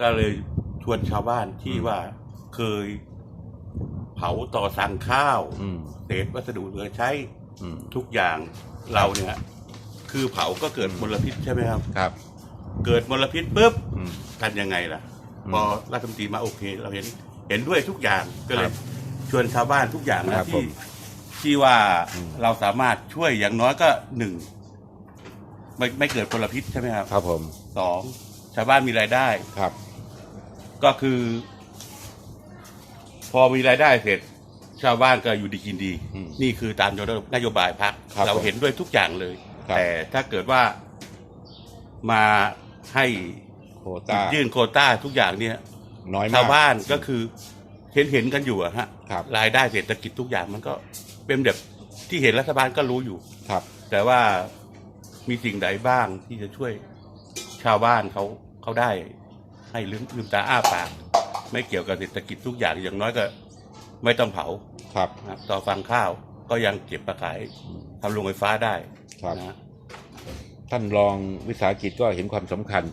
ก็เลยชวนชาวบ้านที่ว่าเคยเผาต่อสั่งข้าวอืม เศษวัสดุเหลือใช้อืมทุกอย่างเราเนี่ยคือเผาก็เกิดมลพิษใช่ไหมครับ ครับเกิดมลพิษปุ๊บอืม ทำยังไงล่ะ อืมพอรัฐมนตรีมาโอเค เราเห็นเห็นด้วยทุกอย่างก็เลครัยบชวนชาวบ้านทุกอย่างครันะบผที่มที่ว่าอืม เราสามารถช่วยอย่างน้อยก็หนึ่งไม่ไม่เกิดมลพิษใช่ไหมครับครับผมสองชาวบ้านมีรายได้ ครับ ก็คือ พอมีรายได้เสร็จ ชาวบ้านก็อยู่ดีกินดี อืมนี่คือตามนโยบายพักครับเราผมเห็นด้วยทุกอย่างเลย ครับ แต่ถ้าเกิดว่ามาให้โควต้ายื่นโควต้าทุกอย่างเนี่ย น้อยมาก ชาวบ้านก็คือเห็นเห็นกันอยู่อะฮะครับรายได้เศรษฐกิจทุกอย่างมันก็เป็นแบบที่เห็นรัฐบาลก็รู้อยู่ ครับแต่ว่ามีสิ่งใดบ้างที่จะช่วยชาวบ้านเขาเขาได้ ให้ลืมลืมตาอ้าปาก ไม่เกี่ยวกับเศรษฐกิจทุกอย่างอย่างน้อยก็ ไม่ต้องเผาครับ นะต่อฟังข้าวก็ยังเก็บมาขายอืมทำโรงไฟฟ้าได้ครับ นะท่านรองวิสาหกิจก็เห็นความสำคัญ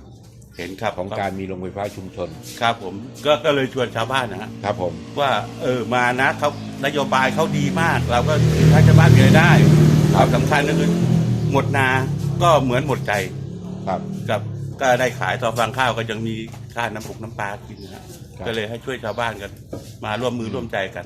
เห็นครับของการมีโรงไฟฟ้าชุมชน ครับผมก็ก็เลยชวนชาวบ้านนะฮะ ครับผม ว่าเออมานะเขานโยบายเขาดีมาก เราก็คือถ้าชาวบ้านมีรายได้ความสำคัญก็คือหมดนาก็เหมือนหมดใจครับ กับ ก็ได้ขายต่อฟางข้าวก็ยังมีค่าน้ำปุกน้ำปลากินนะฮะก็เลยให้ช่วยชาวบ้านกันมาร่วมมือร่วมใจกัน